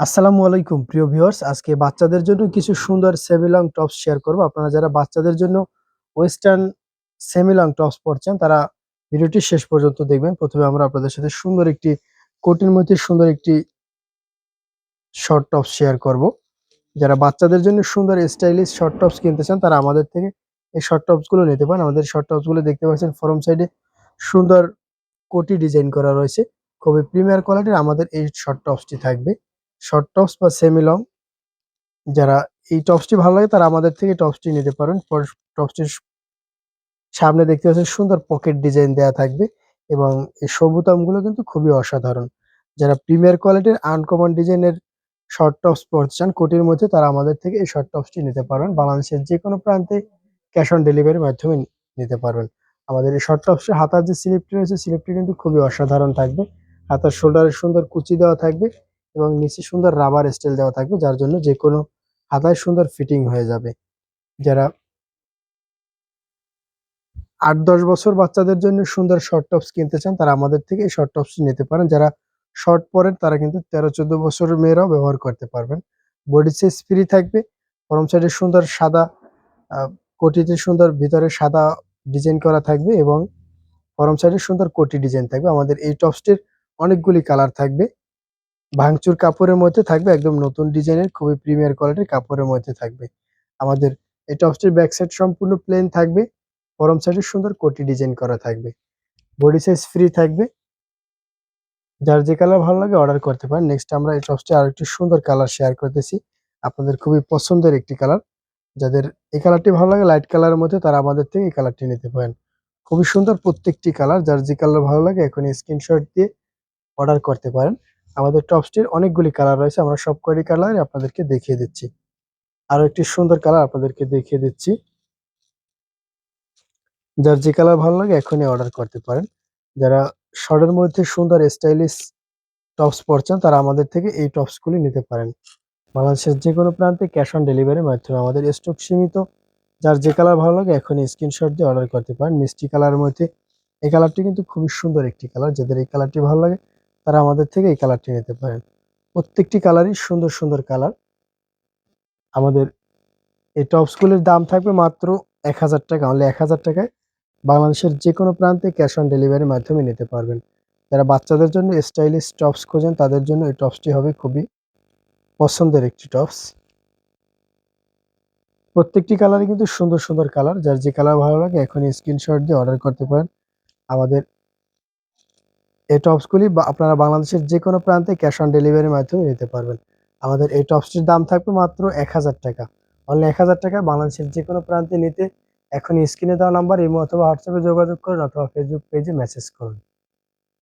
আসসালামু আলাইকুম, প্রিয় ভিউয়ার্স। আজকে বাচ্চাদের জন্য কিছু সুন্দর সেমিলং টপস শেয়ার করব। আপনারা যারা বাচ্চাদের জন্য ওয়েস্টার্ন সেমিলং টপস পরছেন, তারা ভিডিওটি শেষ পর্যন্ত দেখবেন। প্রথমে আমরা আপনাদের সাথে সুন্দর একটি কোটির মধ্যে সুন্দর একটি শর্ট টপস শেয়ার করব। যারা বাচ্চাদের জন্য সুন্দর স্টাইলিশ শর্ট টপস কিনতে চান, তারা আমাদের থেকে এই শর্ট টপসগুলো নিতে পারেন। আমাদের শর্ট টপসগুলো দেখতে পাচ্ছেন, ফরম সাইডে সুন্দর কোটি ডিজাইন করা রয়েছে। খুবই প্রিমিয়ার কোয়ালিটির আমাদের এই শর্ট টপসটি থাকবে। শর্ট টপস বা সেমি লং যারা এই টপসটি ভালো লাগে, তারা আমাদের থেকে টপসটি নিতে পারেন। টপসটির সামনে দেখতে পাচ্ছেন সুন্দর পকেট ডিজাইন দেওয়া থাকবে এবং এই সবুতামগুলো কিন্তু খুবই অসাধারণ। যারা প্রিমিয়ার কোয়ালিটির আনকমন ডিজাইনের শর্ট টপস পরতে চান, কোটির মধ্যে তারা আমাদের থেকে এই শর্ট টপসটি নিতে পারবেন বাংলাদেশের যে কোনো প্রান্তে ক্যাশ অন ডেলিভারির মাধ্যমে নিতে পারবেন। আমাদের এই শর্ট টপসের হাতার যে স্লিপটি রয়েছে স্লিপটি কিন্তু খুবই অসাধারণ থাকবে। হাতার শোল্ডারে সুন্দর কুচি দেওয়া থাকবে এবং নিচে সুন্দর রাবার স্টাইল দেওয়া থাকবে, যার জন্য যে কোনো হাতায় সুন্দর ফিটিং হয়ে যাবে। যারা আট দশ বছর বাচ্চাদের জন্য সুন্দর শর্ট টপস কিনতে চান, তারা আমাদের থেকে এই শর্ট টপসটি নিতে পারেন। যারা শর্ট পরেন, তারা কিন্তু তেরো চোদ্দ বছরের মেয়েরাও ব্যবহার করতে পারবেন। বডি সাইজ ফ্রি থাকবে ফরম সাইডে সুন্দর সাদা কোটিতে সুন্দর ভিতরে সাদা ডিজাইন করা থাকবে এবং ফরম সাইডে সুন্দর কোটি ডিজাইন থাকবে। আমাদের এই টপসটির অনেকগুলি কালার থাকবে। ভাঙচুর কাপড়ের মধ্যে থাকবে, একদম নতুন ডিজাইনের, খুবই প্রিমিয়ার কোয়ালিটির কাপড়ের মধ্যে থাকবে। আমাদের এই টপসটির ব্যাক সাইড সম্পূর্ণ প্লেন থাকবে, ফরম সাইডে সুন্দর কোটি ডিজাইন করা থাকবে। বডি সাইজ ফ্রি থাকবে। যার যে কালার ভালো লাগে অর্ডার করতে পারেন। নেক্সট আমরা এই টপসটি আর একটি সুন্দর কালার শেয়ার করতেছি। আপনাদের খুবই পছন্দের একটি কালার। যাদের এই কালারটি ভালো লাগে, লাইট কালারের মধ্যে তারা আমাদের থেকে এই কালারটি নিতে পারেন। খুবই সুন্দর প্রত্যেকটি কালার। যার যে কালার ভালো লাগে এখন স্ক্রিনশট দিয়ে অর্ডার করতে পারেন। আমাদের টপসটির অনেকগুলি কালার রয়েছে, আমরা সব কয়টি কালার আপনাদেরকে দেখিয়ে দিচ্ছি। আরও একটি সুন্দর কালার আপনাদেরকে দেখিয়ে দিচ্ছি। যার যে কালার ভালো লাগে এখনই অর্ডার করতে পারেন। যারা শর্টের মধ্যে সুন্দর স্টাইলিশ টপস পরছেন, তারা আমাদের থেকে এই টপসগুলি নিতে পারেন। বাংলাদেশের যে কোনো প্রান্তে ক্যাশ অন ডেলিভারির মাধ্যমে আমাদের স্টক সীমিত। যার যে কালার ভালো লাগে এখনই স্ক্রিনশট দিয়ে অর্ডার করতে পারেন। মিষ্টি কালারের মধ্যে এই কালারটি কিন্তু খুবই সুন্দর একটি কালার। যাদের এই কালারটি ভালো লাগে তারা আমাদের থেকে এই কালারটি নিতে পারেন। প্রত্যেকটি কালারই সুন্দর সুন্দর কালার আমাদের এই টপসগুলির দাম থাকবে মাত্র এক হাজার টাকা। অনলি এক হাজার টাকায় বাংলাদেশের যে কোনো প্রান্তে ক্যাশ অন ডেলিভারির মাধ্যমে নিতে পারবেন। যারা বাচ্চাদের জন্য স্টাইলিশ টপস খোঁজেন, তাদের জন্য এই টপসটি হবে খুবই পছন্দের একটি টপস প্রত্যেকটি কালারই কিন্তু সুন্দর সুন্দর কালার যার যে কালার ভালো লাগে, এখনই স্ক্রিনশট দিয়ে অর্ডার করতে পারেন। আমাদের এই টপসগুলি আপনারা বাংলাদেশের যে কোনো প্রান্তে ক্যাশ অন ডেলিভারির মাধ্যমে নিতে পারবেন। আমাদের এই টপসটির দাম থাকবে মাত্র এক হাজার টাকা। অনলি এক হাজার টাকা বাংলাদেশের যে কোনো প্রান্তে নিতে এখন স্ক্রিনে দেওয়া নাম্বার, ইমো অথবা হোয়াটসঅ্যাপে যোগাযোগ করুন অথবা ফেসবুক পেজে মেসেজ করুন।